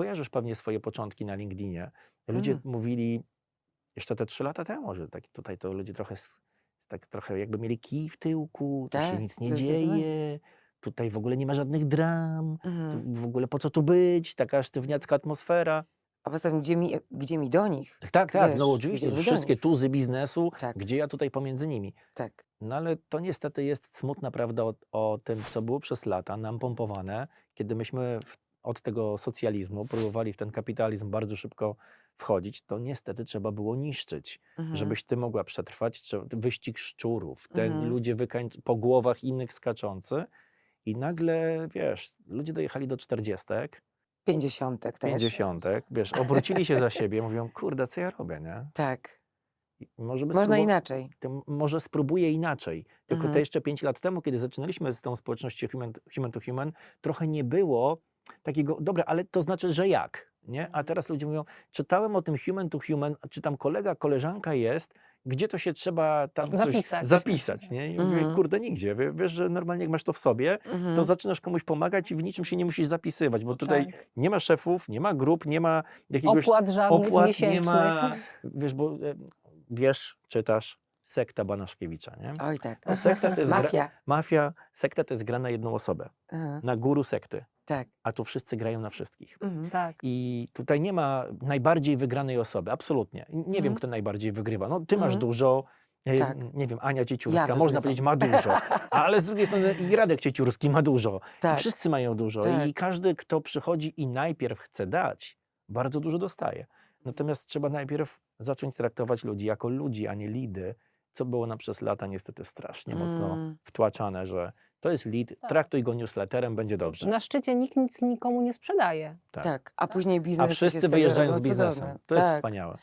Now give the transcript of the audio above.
Kojarzysz pewnie swoje początki na LinkedInie. Ludzie Mm. mówili jeszcze te trzy lata temu, że tak tutaj to ludzie trochę, s- tak trochę jakby mieli kij w tyłku, tu się Tak, nic nie zdecydowanie. dzieje, tutaj w ogóle nie ma żadnych dram, tu Mhm. w ogóle po co tu być, taka sztywniacka atmosfera. A poza tym, gdzie mi, gdzie mi do nich? Tak, tak, tak, no Wiesz, oczywiście, gdzie mi do wszystkie nich? tuzy biznesu, Tak, gdzie ja tutaj pomiędzy nimi. tak. No ale to niestety jest smutna prawda o, o tym, co było przez lata nam pompowane, kiedy myśmy w, od tego socjalizmu próbowali w ten kapitalizm bardzo szybko wchodzić, to niestety trzeba było niszczyć, Mhm. żebyś ty mogła przetrwać. Wyścig szczurów, ten Mhm. ludzie wykań, po głowach innych skaczący i nagle, wiesz, ludzie dojechali do czterdziestek, Pięćdziesiątek też. pięćdziesiątek, wiesz, obrócili się za siebie, mówią, kurde, co ja robię, nie? Tak. Może Można spróbować- inaczej. to może spróbuję inaczej. Tylko Mhm. te jeszcze 5 lat temu, kiedy zaczynaliśmy z tą społecznością human, human to human, trochę nie było takiego, dobra, ale to znaczy, że jak? Nie? A teraz ludzie mówią, czytałem o tym human to human, czy tam kolega, koleżanka jest, gdzie to się trzeba tam coś Zapisać. zapisać nie? I mówię, Mhm. kurde, nigdzie. Wie- Wiesz, że normalnie jak masz to w sobie, Mhm. to zaczynasz komuś pomagać i w niczym się nie musisz zapisywać, bo tutaj Tak. nie ma szefów, nie ma grup, nie ma jakiegoś Opłat żadnych opłat, nie miesięcznych. ma, wiesz, bo e, wiesz, czytasz sekta Banaszkiewicza, nie? Oj tak. No, sekta to jest gra, Mafia. mafia, sekta to jest gra na jedną osobę, Aha, na guru sekty, Tak. a tu wszyscy grają na wszystkich. Mhm. Tak. I tutaj nie ma najbardziej wygranej osoby, absolutnie. Nie wiem, Mhm. kto najbardziej wygrywa. No, ty masz Mhm. dużo, e, Tak. nie wiem, Ania Cieciurska, Ja można powiedzieć, ma dużo, ale z drugiej strony i Radek Cieciurski ma dużo. I Tak. wszyscy mają dużo Tak. i każdy, kto przychodzi i najpierw chce dać, bardzo dużo dostaje. Natomiast trzeba najpierw zacząć traktować ludzi jako ludzi, a nie lidy, co było nam przez lata niestety strasznie mocno Mm. wtłaczane, że to jest lead, Tak. traktuj go newsletterem, będzie dobrze. Na szczycie nikt nic nikomu nie sprzedaje. Tak. Tak. A później biznes A wszyscy wyjeżdżają z biznesem. To jest wspaniałe.